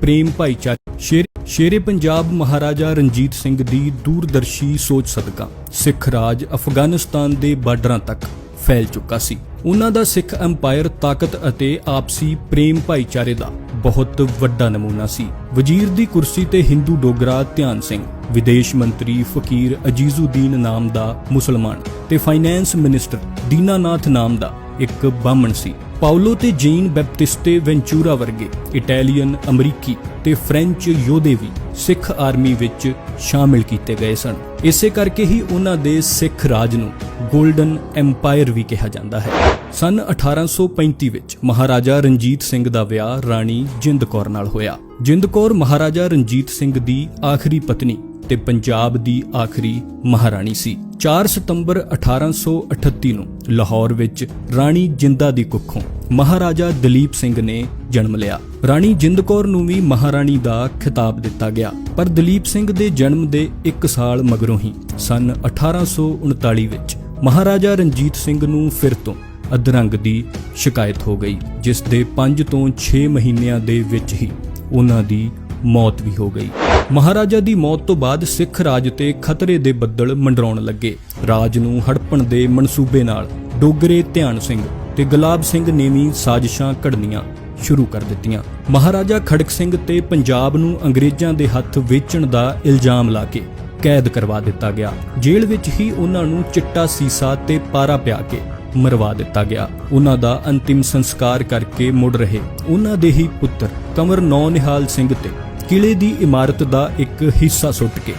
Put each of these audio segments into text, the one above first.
ਪ੍ਰੇਮ ਭਾਈਚਾਰੇ। ਸ਼ੇਰ ਸ਼ੇਰੇ ਪੰਜਾਬ ਮਹਾਰਾਜਾ ਰਣਜੀਤ ਸਿੰਘ ਦੀ ਦੂਰਦਰਸ਼ੀ ਸੋਚ ਸਦਕਾ ਸਿੱਖ ਰਾਜ ਅਫਗਾਨਿਸਤਾਨ ਦੇ ਬਾਰਡਰਾਂ ਤੱਕ ਫੈਲ ਚੁੱਕਾ ਸੀ। ਉਹਨਾਂ ਦਾ ਸਿੱਖ ਐਮਪਾਇਰ ਤਾਕਤ ਅਤੇ ਆਪਸੀ ਪ੍ਰੇਮ ਭਾਈਚਾਰੇ ਦਾ ਬਹੁਤ ਵੱਡਾ ਨਮੂਨਾ ਸੀ। ਵਜ਼ੀਰ ਦੀ ਕੁਰਸੀ ਤੇ ਹਿੰਦੂ ਡੋਗਰਾ ਧਿਆਨ ਸਿੰਘ, ਵਿਦੇਸ਼ ਮੰਤਰੀ ਫਕੀਰ ਅਜੀਜ਼ੁਦੀਨ ਨਾਮ ਦਾ ਮੁਸਲਮਾਨ ਤੇ ਫਾਈਨੈਂਸ ਮਿਨਿਸਟਰ ਦੀਨਾਨਾਥ ਨਾਮ ਦਾ ਇੱਕ ਬਾਹਮਣ ਸੀ। ਪਾਉਲੋ ਤੇ ਜੀਨ ਬੈਪਟਿਸਟੇ ਵੈਂਚੂਰਾ ਵਰਗੇ ਇਟਾਲੀਅਨ, ਅਮਰੀਕੀ ਤੇ ਫ੍ਰੈਂਚ ਯੋਧੇ ਵੀ ਸਿੱਖ ਆਰਮੀ ਵਿੱਚ ਸ਼ਾਮਿਲ ਕੀਤੇ ਗਏ ਸਨ। ਇਸੇ ਕਰਕੇ ਹੀ ਉਹਨਾਂ ਦੇ ਸਿੱਖ ਰਾਜ ਨੂੰ 골ਡਨ ਐਮਪਾਇਰ ਵੀ ਕਿਹਾ ਜਾਂਦਾ ਹੈ। ਸਨ 1835 ਵਿੱਚ ਮਹਾਰਾਜਾ ਰਣਜੀਤ ਸਿੰਘ ਦਾ ਵਿਆਹ ਰਾਣੀ ਜਿੰਦ ਕੌਰ ਨਾਲ ਹੋਇਆ। ਜਿੰਦ ਕੌਰ ਮਹਾਰਾਜਾ ਰਣਜੀਤ ਸਿੰਘ ਦੀ ਆਖਰੀ ਪਤਨੀ ਤੇ ਪੰਜਾਬ ਦੀ ਆਖਰੀ ਮਹਾਰਾਣੀ ਸੀ। 4 ਸਤੰਬਰ 1838 ਨੂੰ ਲਾਹੌਰ ਵਿੱਚ ਰਾਣੀ ਜਿੰਦਾ ਦੀ ਕੁੱਖੋਂ ਮਹਾਰਾਜਾ ਦਲੀਪ ਸਿੰਘ ਨੇ ਜਨਮ ਲਿਆ। ਰਾਣੀ ਜਿੰਦ ਕੌਰ ਨੂੰ ਵੀ ਮਹਾਰਾਣੀ ਦਾ ਖਿਤਾਬ ਦਿੱਤਾ ਗਿਆ। ਪਰ ਦਲੀਪ ਸਿੰਘ ਦੇ ਜਨਮ ਦੇ 1 ਸਾਲ ਮਗਰੋਂ ਹੀ ਸਨ 1839 ਵਿੱਚ ਮਹਾਰਾਜਾ ਰਣਜੀਤ ਸਿੰਘ ਨੂੰ ਫਿਰ ਤੋਂ ਅਧਰੰਗ ਦੀ ਸ਼ਿਕਾਇਤ ਹੋ ਗਈ, ਜਿਸ ਦੇ 5 ਤੋਂ 6 ਮਹੀਨਿਆਂ ਦੇ ਵਿੱਚ ਹੀ ਉਹਨਾਂ ਦੀ ਮੌਤ ਵੀ ਹੋ ਗਈ। ਮਹਾਰਾਜਾ ਦੀ ਮੌਤ ਤੋਂ ਬਾਅਦ ਸਿੱਖ ਰਾਜ ਤੇ ਖਤਰੇ ਦੇ ਬੱਦਲ ਮੰਡਰਾਉਣ ਲੱਗੇ। ਰਾਜ ਨੂੰ ਹੜਪਣ ਦੇ ਮਨਸੂਬੇ ਨਾਲ ਡੋਗਰੇ ਧਿਆਨ ਸਿੰਘ ਤੇ ਗੁਲਾਬ ਸਿੰਘ ਨੇ ਵੀ ਸਾਜ਼ਿਸ਼ਾਂ ਘੜਨੀਆਂ ਸ਼ੁਰੂ ਕਰ ਦਿੱਤੀਆਂ। ਮਹਾਰਾਜਾ ਖੜਕ ਸਿੰਘ ਤੇ ਪੰਜਾਬ ਨੂੰ ਅੰਗਰੇਜ਼ਾਂ ਦੇ ਹੱਥ ਵੇਚਣ ਦਾ ਇਲਜ਼ਾਮ ਲਾ ਕੇ ਕੈਦ ਕਰਵਾ ਦਿੱਤਾ ਗਿਆ। ਜੇਲ੍ਹ ਵਿੱਚ ਹੀ ਉਹਨਾਂ ਨੂੰ ਚਿੱਟਾ ਸੀਸਾ ਤੇ ਪਾਰਾ ਪਿਆ ਕੇ ਮਰਵਾ ਦਿੱਤਾ ਗਿਆ। ਉਹਨਾਂ ਦਾ ਅੰਤਿਮ ਸੰਸਕਾਰ ਕਰਕੇ ਮੁੜ ਰਹੇ। ਉਹਨਾਂ ਦੇ ਹੀ ਪੁੱਤਰ ਕਮਰ ਨੌ ਨਿਹਾਲ ਸਿੰਘ ਤੇ ਕਿਲੇ ਦੀ ਇਮਾਰਤ ਦਾ ਇੱਕ ਹਿੱਸਾ ਸੁੱਟ ਕੇ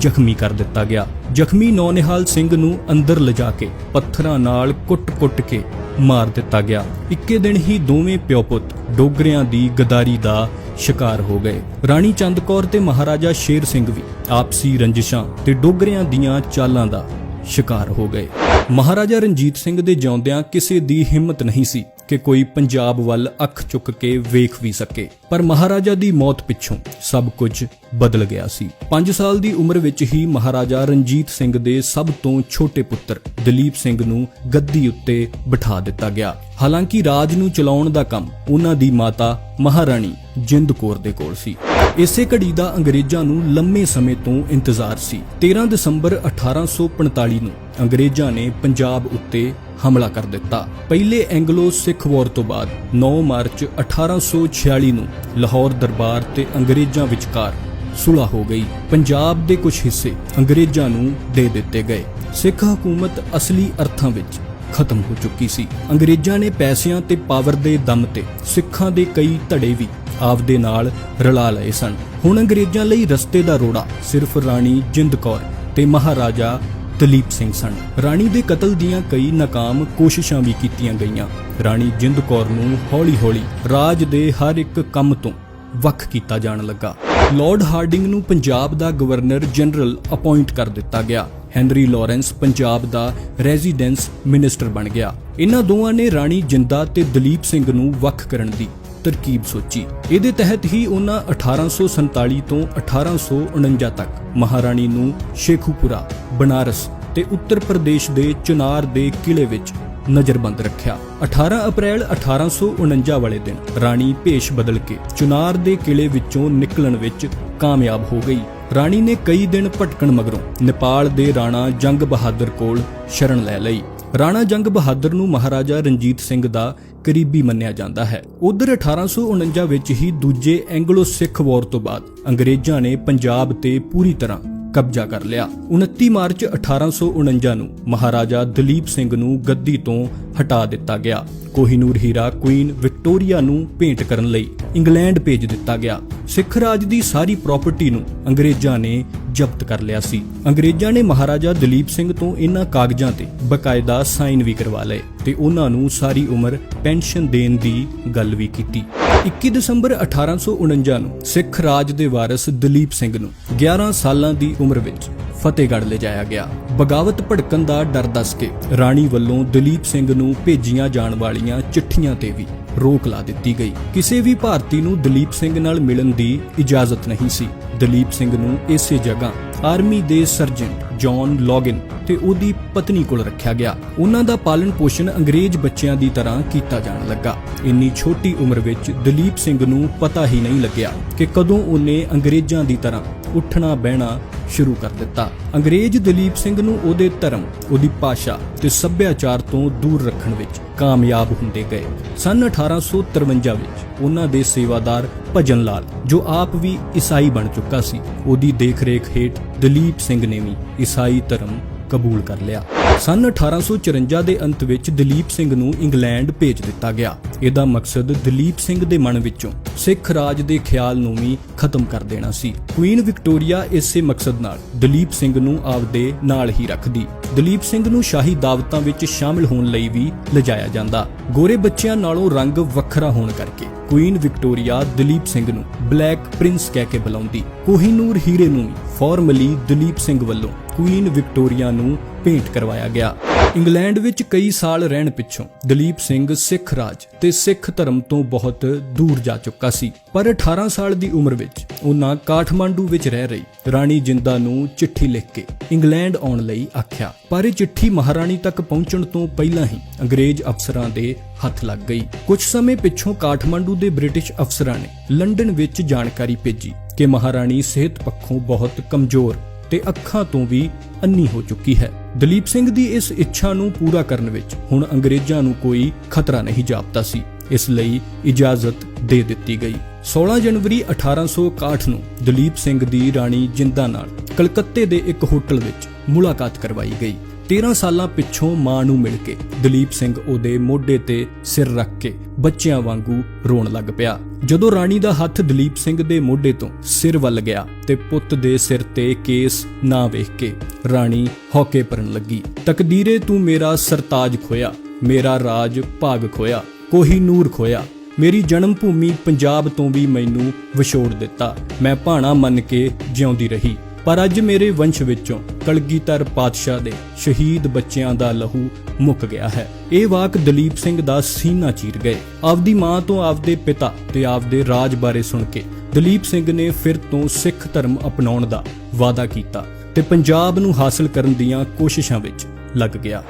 ਜ਼ਖਮੀ ਕਰ ਦਿੱਤਾ ਗਿਆ। ਜ਼ਖਮੀ ਨੌਨਿਹਾਲ ਸਿੰਘ ਨੂੰ ਅੰਦਰ ਲਿਜਾ ਕੇ ਪੱਥਰਾਂ ਨਾਲ ਕੁੱਟ-ਕੁੱਟ ਕੇ ਮਾਰ ਦਿੱਤਾ ਗਿਆ। ਇੱਕੇ ਦਿਨ ਹੀ ਦੋਵੇਂ ਪਿਓ ਪੁੱਤ ਡੋਗਰਿਆਂ ਦੀ ਗਦਾਰੀ ਦਾ ਸ਼ਿਕਾਰ ਹੋ ਗਏ। ਰਾਣੀ ਚੰਦ ਕੌਰ ਤੇ ਮਹਾਰਾਜਾ ਸ਼ੇਰ ਸਿੰਘ ਵੀ ਆਪਸੀ ਰੰਜਿਸ਼ਾਂ ਤੇ ਡੋਗਰਿਆਂ ਦੀਆਂ ਚਾਲਾਂ ਦਾ ਸ਼ਿਕਾਰ ਹੋ ਗਏ। ਮਹਾਰਾਜਾ ਰਣਜੀਤ ਸਿੰਘ ਦੇ ਜਿਉਂਦਿਆਂ ਕਿਸੇ ਦੀ ਹਿੰਮਤ ਨਹੀਂ ਸੀ। ਕਿ ਕੋਈ ਪੰਜਾਬ ਵੱਲ ਅੱਖ ਚੁੱਕ ਕੇ ਵੇਖ ਵੀ ਸਕੇ। ਪਰ ਮਹਾਰਾਜਾ ਦੀ ਮੌਤ ਪਿੱਛੋਂ ਸਭ ਕੁਝ ਬਦਲ ਗਿਆ ਸੀ। 5 ਸਾਲ ਦੀ ਉਮਰ ਵਿੱਚ ਹੀ ਮਹਾਰਾਜਾ ਰਣਜੀਤ ਸਿੰਘ ਦੇ ਸਭ ਤੋਂ ਛੋਟੇ ਪੁੱਤਰ ਦਲੀਪ ਸਿੰਘ ਨੂੰ ਗੱਦੀ ਉੱਤੇ ਬਿਠਾ ਦਿੱਤਾ ਗਿਆ। ਹਾਲਾਂਕਿ ਰਾਜ ਨੂੰ ਚਲਾਉਣ ਦਾ ਕੰਮ ਉਹਨਾਂ ਦੀ ਮਾਤਾ ਮਹਾਰਾਣੀ ਜਿੰਦ ਕੌਰ ਦੇ ਕੋਲ ਸੀ। ਇਸੇ ਘੜੀ ਦਾ ਅੰਗਰੇਜ਼ਾਂ ਨੂੰ ਲੰਮੇ ਸਮੇਂ ਤੋਂ ਇੰਤਜ਼ਾਰ ਸੀ। 13 ਦਸੰਬਰ 1845 ਨੂੰ ਅੰਗਰੇਜ਼ਾਂ ਨੇ ਪੰਜਾਬ ਉੱਤੇ ਹਮਲਾ ਕਰ ਦਿੱਤਾ। ਪਹਿਲੇ ਐਂਗਲੋ ਸਿੱਖ ਵਾਰ ਤੋਂ ਬਾਅਦ 9 ਮਾਰਚ 1846 ਨੂੰ ਲਾਹੌਰ ਦਰਬਾਰ ਤੇ ਅੰਗਰੇਜ਼ਾਂ ਵਿਚਕਾਰ ਸੁਲ੍ਹਾ ਹੋ ਗਈ। ਪੰਜਾਬ ਦੇ ਕੁਝ ਹਿੱਸੇ ਅੰਗਰੇਜ਼ਾਂ ਨੂੰ ਦੇ ਦਿੱਤੇ ਗਏ। ਸਿੱਖ ਹਕੂਮਤ ਅਸਲੀ ਅਰਥਾਂ ਵਿੱਚ ਖਤਮ ਹੋ ਚੁੱਕੀ ਸੀ। ਅੰਗਰੇਜ਼ਾਂ ਨੇ ਪੈਸਿਆਂ ਤੇ ਪਾਵਰ ਦੇ ਦਮ ਤੇ ਸਿੱਖਾਂ ਦੇ ਕਈ ਧੜੇ ਵੀ ਆਪਦੇ ਨਾਲ ਰਲਾ ਲਏ ਸਨ। ਹੁਣ ਅੰਗਰੇਜ਼ਾਂ ਲਈ ਰਸਤੇ ਦਾ ਰੋੜਾ ਸਿਰਫ ਰਾਣੀ ਜਿੰਦ ਕੌਰ ਤੇ ਮਹਾਰਾਜਾ ਦਲੀਪ ਸਿੰਘ ਸਨ। ਰਾਣੀ ਦੇ ਕਤਲ ਦੀਆਂ ਕਈ ਨਾਕਾਮ ਕੋਸ਼ਿਸ਼ਾਂ ਵੀ ਕੀਤੀਆਂ ਗਈਆਂ। ਰਾਣੀ ਜਿੰਦ ਕੌਰ ਨੂੰ ਹੌਲੀ-ਹੌਲੀ ਰਾਜ ਦੇ ਹਰ ਇੱਕ ਕੰਮ ਤੋਂ ਵੱਖ ਕੀਤਾ ਜਾਣ ਲੱਗਾ। ਲਾਰਡ ਹਾਰਡਿੰਗ ਨੂੰ ਪੰਜਾਬ ਦਾ ਗਵਰਨਰ ਜਨਰਲ ਅਪਾਇੰਟ ਕਰ ਦਿੱਤਾ ਗਿਆ। ਹੈਨਰੀ ਲਾਰੈਂਸ ਪੰਜਾਬ ਦਾ ਰੈਜ਼ੀਡੈਂਸ ਮਿਨਿਸਟਰ ਬਣ ਗਿਆ। ਇਹਨਾਂ ਦੋਵਾਂ ਨੇ ਰਾਣੀ ਜਿੰਦਾ ਤੇ ਦਲੀਪ ਸਿੰਘ ਨੂੰ ਵੱਖ ਕਰਨ ਦੀ ਤਰਕੀਬ ਸੋਚੀ। ਇਹਦੇ ਤਹਿਤ ਹੀ ਉਹਨਾਂ 1847 ਤੋਂ 1849 ਤੱਕ ਮਹਾਰਾਣੀ ਨੂੰ ਸ਼ੇਖੂਪੁਰਾ, ਬਨਾਰਸ ਤੇ ਉੱਤਰ ਪ੍ਰਦੇਸ਼ ਦੇ ਚੁਨਾਰ ਦੇ ਕਿਲੇ ਵਿੱਚ ਨਜ਼ਰਬੰਦ ਰੱਖਿਆ। 18 ਅਪ੍ਰੈਲ 1849 ਵਾਲੇ ਦਿਨ ਰਾਣੀ ਭੇਸ਼ ਬਦਲ ਕੇ ਚੁਨਾਰ ਦੇ ਕਿਲੇ ਵਿੱਚੋਂ ਨਿਕਲਣ ਵਿੱਚ ਕਾਮਯਾਬ ਹੋ ਗਈ। ਰਾਣੀ ਨੇ ਕਈ ਦਿਨ ਭਟਕਣ ਮਗਰੋਂ ਨੇਪਾਲ ਦੇ ਰਾਣਾ ਜੰਗ ਬਹਾਦਰ ਕੋਲ ਸ਼ਰਨ ਲੈ ਲਈ। ਰਾਣਾ ਜੰਗ ਬਹਾਦਰ ਨੂੰ ਮਹਾਰਾਜਾ ਰਣਜੀਤ ਸਿੰਘ ਦਾ ਕਰੀਬੀ ਮੰਨਿਆ ਜਾਂਦਾ ਹੈ। ਉਧਰ 1849 ਵਿੱਚ ਹੀ ਦੂਜੇ ਐਂਗਲੋ ਸਿੱਖ ਵਾਰ ਤੋਂ ਬਾਅਦ ਅੰਗਰੇਜ਼ਾਂ ਨੇ ਪੰਜਾਬ ਤੇ ਪੂਰੀ ਤਰ੍ਹਾਂ ਕਬਜ਼ਾ ਕਰ ਲਿਆ। 29 ਮਾਰਚ 1849 ਨੂੰ ਮਹਾਰਾਜਾ ਦਲੀਪ ਸਿੰਘ ਨੂੰ ਗੱਦੀ ਤੋਂ ਹਟਾ ਦਿੱਤਾ ਗਿਆ। ਕੋਹੀਨੂਰ ਹੀਰਾ, ਕੁਈਨ ਵਿਕਟੋਰੀਆ ਨੂੰ ਭੇਂਟ ਕਰਨ ਲਈ ਇੰਗਲੈਂਡ ਭੇਜ ਦਿੱਤਾ ਗਿਆ। ਸਿੱਖ ਰਾਜ ਦੀ ਸਾਰੀ ਪ੍ਰਾਪਰਟੀ ਨੂੰ ਅੰਗਰੇਜ਼ਾਂ ਨੇ ਜ਼ਬਤ ਕਰ ਲਿਆ ਸੀ। ਅੰਗਰੇਜ਼ਾਂ ਨੇ ਮਹਾਰਾਜਾ ਦਲੀਪ ਸਿੰਘ ਤੋਂ ਇਹਨਾਂ ਕਾਗਜ਼ਾਂ ਤੇ ਬਕਾਇਦਾ ਸਾਈਨ ਵੀ ਕਰਵਾ ਲਏ ਤੇ ਉਹਨਾਂ ਨੂੰ ਸਾਰੀ ਉਮਰ ਪੈਨਸ਼ਨ ਦੇਣ ਦੀ ਗੱਲ ਵੀ ਕੀਤੀ। 21 ਦਸੰਬਰ 1849 ਨੂੰ ਸਿੱਖ ਰਾਜ ਦੇ ਵਾਰਿਸ ਦਲੀਪ ਸਿੰਘ ਨੂੰ 11 ਸਾਲਾਂ ਦੀ ਉਮਰ ਵਿੱਚ ਫਤਿਹਗੜ੍ਹ ਲਿਜਾਇਆ ਗਿਆ। ਬਗਾਵਤ ਭੜਕਣ ਦਾ ਡਰ ਦੱਸ ਕੇ ਰਾਣੀ ਵੱਲੋਂ ਦਲੀਪ ਸਿੰਘ ਨੂੰ ਭੇਜੀਆਂ ਜਾਣ ਵਾਲੀਆਂ ਚਿੱਠੀਆਂ ਤੇ ਵੀ ਰੋਕ ਲਾ ਦਿੱਤੀ ਗਈ। ਕਿਸੇ ਵੀ ਭਾਰਤੀ ਨੂੰ ਦਲੀਪ ਸਿੰਘ ਨਾਲ ਮਿਲਣ ਦੀ ਇਜਾਜ਼ਤ ਨਹੀਂ ਸੀ। ਦਲੀਪ ਸਿੰਘ ਨੂੰ ਇਸੇ ਜਗ੍ਹਾ ਆਰਮੀ ਦੇ ਸਰਜੈਂਟ ਜੌਨ ਲੌਗਿਨ ਤੇ ਉਹਦੀ ਪਤਨੀ ਕੋਲ ਰੱਖਿਆ ਗਿਆ। ਉਹਨਾਂ ਦਾ ਪਾਲਣ ਪੋਸ਼ਣ ਅੰਗਰੇਜ਼ ਬੱਚਿਆਂ ਦੀ ਤਰ੍ਹਾਂ ਕੀਤਾ ਜਾਣ ਲੱਗਾ। ਇੰਨੀ ਛੋਟੀ ਉਮਰ ਵਿੱਚ ਦਲੀਪ ਸਿੰਘ ਨੂੰ ਪਤਾ ਹੀ ਨਹੀਂ ਲੱਗਿਆ ਕਿ ਕਦੋਂ ਉਹਨੇ ਅੰਗਰੇਜ਼ਾਂ ਦੀ ਤਰ੍ਹਾਂ ਉੱਠਣਾ ਬਹਿਣਾ ਸ਼ੁਰੂ ਕਰ ਦਿੱਤਾ। ਅੰਗਰੇਜ਼ ਦਲੀਪ ਸਿੰਘ ਨੂੰ ਉਹਦੇ ਧਰਮ, ਉਹਦੀ ਭਾਸ਼ਾ ਤੇ ਸੱਭਿਆਚਾਰ ਤੋਂ ਦੂਰ ਰੱਖਣ ਵਿੱਚ ਕਾਮਯਾਬ ਹੁੰਦੇ ਗਏ। ਸਨ 1853 ਵਿੱਚ ਉਹਨਾਂ ਦੇ ਸੇਵਾਦਾਰ ਭਜਨ ਲਾਲ, ਜੋ ਆਪ ਵੀ ਈਸਾਈ ਬਣ ਚੁੱਕਾ ਸੀ, ਉਹਦੀ ਦੇਖਰੇਖ ਹੇਠ ਦਲੀਪ ਸਿੰਘ ਨੇ ਵੀ ਈਸਾਈ ਧਰਮ ਕਬੂਲ ਕਰ ਲਿਆ। ਸਨ 1854 ਦੇ ਅੰਤ ਵਿੱਚ ਦਲੀਪ ਸਿੰਘ ਨੂੰ ਇੰਗਲੈਂਡ ਭੇਜ ਦਿੱਤਾ ਗਿਆ। ਇਹਦਾ ਮਕਸਦ ਦਲੀਪ ਸਿੰਘ ਦੇ ਮਨ ਵਿੱਚੋਂ ਸਿੱਖ ਰਾਜ ਦੇ ਖਿਆਲ ਨੂੰ ਵੀ ਖਤਮ ਕਰ ਦੇਣਾ ਸੀ। ਕੁਈਨ ਵਿਕਟੋਰੀਆ ਇਸੇ ਮਕਸਦ ਨਾਲ ਦਲੀਪ ਸਿੰਘ ਨੂੰ ਆਪਦੇ ਨਾਲ ਹੀ ਰੱਖਦੀ। ਦਲੀਪ ਸਿੰਘ ਨੂੰ ਸ਼ਾਹੀ ਦਾਵਤਾਂ ਵਿੱਚ ਸ਼ਾਮਲ ਹੋਣ ਲਈ ਵੀ ਲਿਜਾਇਆ ਜਾਂਦਾ। ਗੋਰੇ ਬੱਚਿਆਂ ਨਾਲੋਂ ਰੰਗ ਵੱਖਰਾ ਹੋਣ ਕਰਕੇ ਕੁਈਨ ਵਿਕਟੋਰੀਆ ਦਲੀਪ ਸਿੰਘ ਨੂੰ ਬਲੈਕ ਪ੍ਰਿੰਸ ਕਹਿ ਕੇ ਬੁਲਾਉਂਦੀ। ਕੋਹੀਨੂਰ ਹੀਰੇ ਨੂੰ ਵੀ ਫਾਰਮਲੀ ਦਲੀਪ ਸਿੰਘ ਵੱਲੋਂ ਕੁਈਨ ਵਿਕਟੋਰੀਆ ਨੂੰ ਭੇਂਟ ਕਰਵਾਇਆ ਗਿਆ। ਇੰਗਲੈਂਡ ਵਿੱਚ ਕਈ ਸਾਲ ਰਹਿਣ ਪਿੱਛੋਂ ਦਲੀਪ ਸਿੰਘ ਸਿੱਖ ਰਾਜ ਤੇ ਸਿੱਖ ਧਰਮ ਤੋਂ ਬਹੁਤ ਦੂਰ ਜਾ ਚੁੱਕਾ ਸੀ। ਪਰ 18 ਸਾਲ ਦੀ ਉਮਰ ਵਿੱਚ ਉਹਨਾਂ ਕਾਠਮਾਂਡੂ ਵਿੱਚ ਰਹਿ ਰਹੀ ਰਾਣੀ ਜਿੰਦਾ ਨੂੰ ਚਿੱਠੀ ਲਿਖ ਕੇ ਇੰਗਲੈਂਡ ਆਉਣ ਲਈ ਆਖਿਆ। ਪਰ ਇਹ ਚਿੱਠੀ ਮਹਾਰਾਣੀ ਤੱਕ ਪਹੁੰਚਣ ਤੋਂ ਪਹਿਲਾਂ ਹੀ ਅੰਗਰੇਜ਼ ਅਫਸਰਾਂ ਦੇ ਹੱਥ ਲੱਗ ਗਈ। ਕੁਝ ਸਮੇਂ ਪਿੱਛੋਂ ਕਾਠਮਾਂਡੂ ਦੇ ਬ੍ਰਿਟਿਸ਼ ਅਫਸਰਾਂ ਨੇ ਲੰਡਨ ਵਿੱਚ ਜਾਣਕਾਰੀ ਭੇਜੀ ਕਿ ਮਹਾਰਾਣੀ ਸਿਹਤ ਪੱਖੋਂ ਬਹੁਤ ਕਮਜ਼ੋਰ ਤੇ ਅੱਖਾਂ ਤੋਂ ਵੀ ਅੰਨੀ ਹੋ ਚੁੱਕੀ ਹੈ। ਦਲੀਪ ਸਿੰਘ ਦੀ ਇਸ ਇੱਛਾ ਨੂੰ ਪੂਰਾ ਕਰਨ ਵਿੱਚ ਹੁਣ ਅੰਗਰੇਜ਼ਾਂ ਨੂੰ ਕੋਈ ਖਤਰਾ ਨਹੀਂ ਜਾਪਦਾ ਸੀ। ਇਸ ਲਈ ਇਜਾਜ਼ਤ ਦੇ ਦਿੱਤੀ ਗਈ। 16 ਜਨਵਰੀ 1861 ਨੂੰ ਦਲੀਪ ਸਿੰਘ ਦੀ ਰਾਣੀ ਜਿੰਦਾ ਨਾਲ ਕਲਕੱਤੇ ਦੇ ਇੱਕ ਹੋਟਲ ਵਿੱਚ ਮੁਲਾਕਾਤ ਕਰਵਾਈ ਗਈ। 13 ਸਾਲਾਂ ਪਿੱਛੋਂ ਮਾਂ ਨੂੰ ਮਿਲ ਕੇ ਦਲੀਪ ਸਿੰਘ ਉਹਦੇ ਮੋਢੇ ਤੇ ਸਿਰ ਰੱਖ ਕੇ ਬੱਚਿਆਂ ਵਾਂਗੂ ਰੋਣ ਲੱਗ ਪਿਆ। ਜਦੋਂ ਰਾਣੀ ਦਾ ਹੱਥ ਦਲੀਪ ਸਿੰਘ ਦੇ ਮੋਢੇ ਤੋਂ ਸਿਰ ਵੱਲ ਗਿਆ ਤੇ ਪੁੱਤ ਦੇ ਸਿਰ ਤੇ ਕੇਸ ਨਾ ਵੇਖ ਕੇ ਰਾਣੀ ਹੌਕੇ ਭਰਨ ਲੱਗੀ। ਤਕਦੀਰੇ ਤੂੰ ਮੇਰਾ ਸਰਤਾਜ ਖੋਇਆ, ਮੇਰਾ ਰਾਜ ਭਾਗ ਖੋਇਆ ਕੋਹੀ ਨੂਰ ਖੋਇਆ। ਮੇਰੀ ਜਨਮ ਭੂਮੀ ਪੰਜਾਬ ਤੋਂ ਵੀ ਮੈਨੂੰ ਵਿਛੋੜ ਦਿੱਤਾ। ਮੈਂ ਭਾਣਾ ਮੰਨ ਕੇ ਜਿਉਂਦੀ ਰਹੀ। ਪਰ ਅੱਜ ਮੇਰੇ ਵੰਸ਼ ਵਿੱਚੋਂ ਕਲਗੀਧਰ ਪਾਤਸ਼ਾਹ ਦੇ ਸ਼ਹੀਦ ਬੱਚਿਆਂ ਦਾ ਲਹੂ ਮੁੱਕ ਗਿਆ ਹੈ। ਇਹ ਵਾਕ ਦਲੀਪ ਸਿੰਘ ਦਾ ਸੀਨਾ ਚੀਰ ਗਏ। ਆਪਦੀ ਮਾਂ ਤੋਂ ਆਪਦੇ ਪਿਤਾ ਤੇ ਆਪਦੇ ਰਾਜ ਬਾਰੇ ਸੁਣ ਕੇ ਦਲੀਪ ਸਿੰਘ ਨੇ ਫਿਰ ਤੋਂ ਸਿੱਖ ਧਰਮ ਅਪਣਾਉਣ ਦਾ ਵਾਅਦਾ ਕੀਤਾ ਤੇ ਪੰਜਾਬ ਨੂੰ ਹਾਸਲ ਕਰਨ ਦੀਆਂ ਕੋਸ਼ਿਸ਼ਾਂ ਵਿੱਚ ਲੱਗ ਗਿਆ।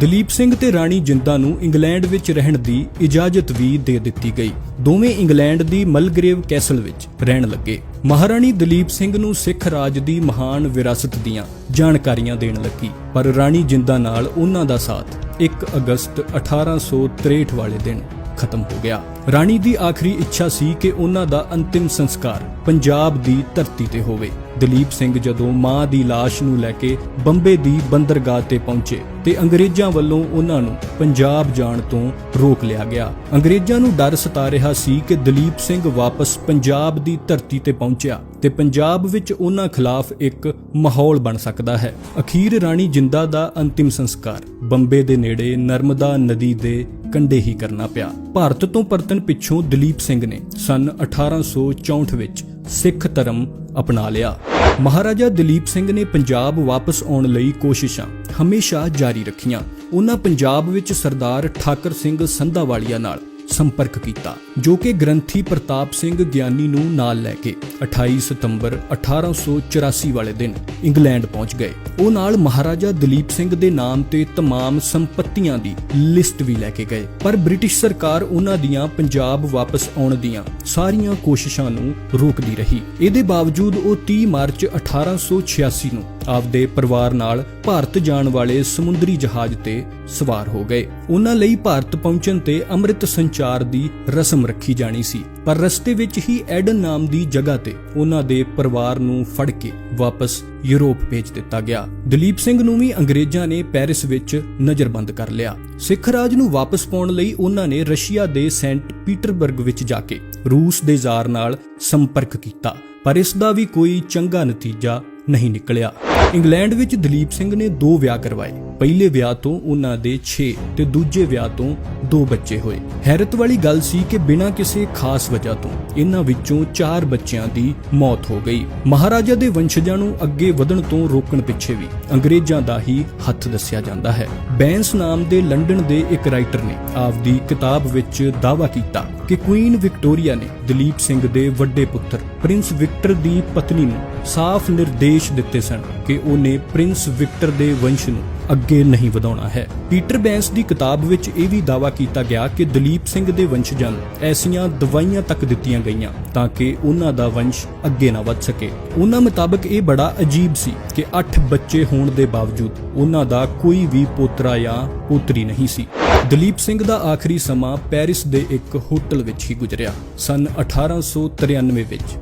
ਦਲੀਪ ਸਿੰਘ ਤੇ ਰਾਣੀ ਜਿੰਦਾ ਨੂੰ ਇੰਗਲੈਂਡ ਵਿੱਚ ਰਹਿਣ ਦੀ ਇਜਾਜ਼ਤ ਵੀ ਦੇ ਦਿੱਤੀ ਗਈ। ਦੋਵੇਂ ਇੰਗਲੈਂਡ ਦੀ ਮਲਗਰੇਵ ਕੈਸਲ ਵਿੱਚ ਰਹਿਣ ਲੱਗੇ। ਮਹਾਰਾਣੀ ਦਲੀਪ ਸਿੰਘ ਨੂੰ ਸਿੱਖ ਰਾਜ ਦੀ ਮਹਾਨ ਵਿਰਾਸਤ ਦੀਆਂ ਜਾਣਕਾਰੀਆਂ ਦੇਣ ਲੱਗੀ। ਪਰ ਰਾਣੀ ਜਿੰਦਾ ਨਾਲ ਉਹਨਾਂ ਦਾ ਸਾਥ 1 ਅਗਸਤ 1863 ਵਾਲੇ ਦਿਨ ਖਤਮ ਹੋ ਗਿਆ। ਰਾਣੀ ਦੀ ਆਖਰੀ ਇੱਛਾ ਸੀ ਕਿ ਉਹਨਾਂ ਦਾ ਅੰਤਿਮ ਸੰਸਕਾਰ ਪੰਜਾਬ ਦੀ ਧਰਤੀ ਤੇ ਹੋਵੇ। ਦਲੀਪ ਸਿੰਘ ਜਦੋਂ ਮਾਂ ਦੀ ਲਾਸ਼ ਨੂੰ ਲੈ ਕੇ ਬੰਬੇ ਦੀ ਬੰਦਰਗਾਹ ਤੇ ਪਹੁੰਚੇ ਤੇ ਅੰਗਰੇਜ਼ਾਂ ਵੱਲੋਂ ਉਹਨਾਂ ਨੂੰ ਪੰਜਾਬ ਜਾਣ ਤੋਂ ਰੋਕ ਲਿਆ ਗਿਆ। ਅੰਗਰੇਜ਼ਾਂ ਨੂੰ ਡਰ ਸਤਾ ਰਿਹਾ ਸੀ ਕਿ ਦਲੀਪ ਸਿੰਘ ਵਾਪਸ ਪੰਜਾਬ ਦੀ ਧਰਤੀ ਤੇ ਪਹੁੰਚਿਆ ਤੇ ਪੰਜਾਬ ਵਿੱਚ ਉਹਨਾਂ ਖਿਲਾਫ ਇੱਕ ਮਾਹੌਲ ਬਣ ਸਕਦਾ ਹੈ। ਅਖੀਰ ਰਾਣੀ ਜਿੰਦਾ ਦਾ ਅੰਤਿਮ ਸੰਸਕਾਰ ਬੰਬੇ ਦੇ ਨੇੜੇ ਨਰਮਦਾ ਨਦੀ ਦੇ ਕੰਢੇ ਹੀ ਕਰਨਾ ਪਿਆ। ਭਾਰਤ ਤੋਂ ਪਰਤਣ ਪਿੱਛੋਂ ਦਲੀਪ ਸਿੰਘ ਨੇ ਸਨ 1864 ਵਿੱਚ ਸਿੱਖ ਧਰਮ ਅਪਣਾ ਲਿਆ। ਮਹਾਰਾਜਾ ਦਲੀਪ ਸਿੰਘ ਨੇ ਪੰਜਾਬ ਵਾਪਸ ਆਉਣ ਲਈ ਕੋਸ਼ਿਸ਼ਾਂ ਹਮੇਸ਼ਾ ਜਾਰੀ ਰੱਖੀਆਂ। ਉਹਨਾਂ ਪੰਜਾਬ ਵਿੱਚ ਸਰਦਾਰ ਠਾਕਰ ਸਿੰਘ ਸੰਧਾਵਾਲੀਆ ਨਾਲ ਸੰਪਰਕ ਕੀਤਾ ਜੋ ਕਿ ਗ੍ਰੰਥੀ ਪ੍ਰਤਾਪ ਸਿੰਘ ਗਿਆਨੀ ਨੂੰ ਨਾਲ ਲੈ ਕੇ 28 ਸਤੰਬਰ 1884 ਵਾਲੇ ਦਿਨ ਇੰਗਲੈਂਡ ਪਹੁੰਚ ਗਏ ਉਹ ਨਾਲ ਮਹਾਰਾਜਾ ਦਲੀਪ ਸਿੰਘ ਦੇ ਨਾਮ ਤੇ तमाम ਸੰਪਤੀਆਂ ਦੀ ਲਿਸਟ ਵੀ ਲੈ ਕੇ ਗਏ ਪਰ ਬ੍ਰਿਟਿਸ਼ ਸਰਕਾਰ ਉਹਨਾਂ ਦੀਆਂ ਪੰਜਾਬ ਵਾਪਸ ਆਉਣ ਦੀਆਂ ਸਾਰੀਆਂ ਕੋਸ਼ਿਸ਼ਾਂ ਨੂੰ ਰੋਕਦੀ ਰਹੀ ਇਹਦੇ ਬਾਵਜੂਦ ਉਹ 30 ਮਾਰਚ 1886 ਨੂੰ ਆਪਦੇ ਪਰਿਵਾਰ ਨਾਲ ਭਾਰਤ ਜਾਣ ਵਾਲੇ ਸਮੁੰਦਰੀ ਜਹਾਜ਼ ਤੇ ਸਵਾਰ ਹੋ ਗਏ। ਉਹਨਾਂ ਲਈ ਭਾਰਤ ਪਹੁੰਚਣ ਤੇ ਅੰਮ੍ਰਿਤ ਸੰਚਾਰ ਦੀ ਰਸਮ ਰੱਖੀ ਜਾਣੀ ਸੀ। ਪਰ ਰਸਤੇ ਵਿੱਚ ਹੀ ਐਡਨ ਨਾਮ ਦੀ ਜਗ੍ਹਾ ਤੇ ਉਹਨਾਂ ਦੇ ਪਰਿਵਾਰ ਨੂੰ ਫੜ ਕੇ ਵਾਪਸ ਯੂਰਪ ਭੇਜ ਦਿੱਤਾ ਗਿਆ। ਦਲੀਪ ਸਿੰਘ ਨੂੰ ਵੀ ਅੰਗਰੇਜ਼ਾਂ ਨੇ ਪੈਰਿਸ ਵਿੱਚ ਨਜ਼ਰਬੰਦ ਕਰ ਲਿਆ। ਸਿੱਖ ਰਾਜ ਨੂੰ ਵਾਪਸ ਪਾਉਣ ਲਈ ਉਹਨਾਂ ਨੇ ਰਸ਼ੀਆ ਦੇ ਸੈਂਟ ਪੀਟਰਬਰਗ ਵਿੱਚ ਜਾ ਕੇ ਰੂਸ ਦੇ ਜ਼ਾਰ ਨਾਲ ਸੰਪਰਕ ਕੀਤਾ। ਪਰ ਇਸ ਦਾ ਵੀ ਕੋਈ ਚੰਗਾ ਨਤੀਜਾ ਨਹੀਂ ਨਿਕਲਿਆ। ਇੰਗਲੈਂਡ ਵਿੱਚ ਦਲੀਪ ਸਿੰਘ ਨੇ ਦੋ ਵਿਆਹ ਕਰਵਾਏ। ਪਹਿਲੇ ਵਿਆਹ ਤੋਂ ਉਹਨਾਂ ਦੇ 6 ਤੇ ਦੂਜੇ ਵਿਆਹ ਤੋਂ ਦੋ ਬੱਚੇ ਹੋਏ। ਹੈਰਤ ਵਾਲੀ ਗੱਲ ਸੀ ਕਿ ਬਿਨਾਂ ਕਿਸੇ ਖਾਸ ਵਜ੍ਹਾ ਤੋਂ ਇਹਨਾਂ ਵਿੱਚੋਂ 4 ਬੱਚਿਆਂ ਦੀ ਮੌਤ ਹੋ ਗਈ। ਮਹਾਰਾਜਾ ਦੇ ਵੰਸ਼ਜਾਂ ਨੂੰ ਅੱਗੇ ਵਧਣ ਤੋਂ ਰੋਕਣ ਪਿੱਛੇ ਵੀ ਅੰਗਰੇਜ਼ਾਂ ਦਾ ਹੀ ਹੱਥ ਦੱਸਿਆ ਜਾਂਦਾ ਹੈ। ਬੈਂਸ ਨਾਮ ਦੇ ਲੰਡਨ ਦੇ ਇੱਕ ਰਾਈਟਰ ਨੇ ਆਪਦੀ ਕਿਤਾਬ ਵਿੱਚ ਦਾਅਵਾ ਕੀਤਾ ਕਿ ਕੁਈਨ ਵਿਕਟੋਰੀਆ ਨੇ ਦਲੀਪ ਸਿੰਘ ਦੇ ਵੱਡੇ ਪੁੱਤਰ, ਪ੍ਰਿੰਸ ਵਿਕਟਰ ਦੀ ਪਤਨੀ ਨੂੰ ਸਾਫ਼ ਨਿਰਦੇਸ਼ ਦਿੱਤੇ ਸਨ ਕਿ ਉਹਨੇ ਪ੍ਰਿੰਸ ਵਿਕਟਰ ਦੇ ਵੰਸ਼ ਨੂੰ ਅੱਗੇ ਨਹੀਂ ਵਧਾਉਣਾ ਹੈ। ਪੀਟਰ ਬੈਂਸ ਦੀ ਕਿਤਾਬ ਵਿੱਚ ਇਹ ਵੀ ਦਾਅਵਾ ਕੀਤਾ ਗਿਆ ਕਿ ਦਲੀਪ ਸਿੰਘ ਦੇ ਵੰਸ਼ਜਾਂ ਨੂੰ ਐਸੀਆਂ ਦਵਾਈਆਂ ਤੱਕ ਦਿੱਤੀਆਂ ਗਈਆਂ ਤਾਂ ਕਿ ਉਹਨਾਂ ਦਾ ਵੰਸ਼ ਅੱਗੇ ਨਾ ਵੱਧ ਸਕੇ। ਉਹਨਾਂ ਮੁਤਾਬਕ ਇਹ ਬੜਾ ਅਜੀਬ ਸੀ ਕਿ 8 ਬੱਚੇ ਹੋਣ ਦੇ ਬਾਵਜੂਦ ਉਹਨਾਂ ਦਾ ਕੋਈ ਵੀ ਪੋਤਰਾ ਜਾਂ ਪੋਤਰੀ ਨਹੀਂ ਸੀ। ਦਲੀਪ ਸਿੰਘ ਦਾ ਆਖਰੀ ਸਮਾਂ ਪੈਰਿਸ ਦੇ ਇੱਕ ਹੋਟਲ ਵਿੱਚ ਹੀ ਗੁਜ਼ਰਿਆ। ਸਨ 1893 ਵਿੱਚ।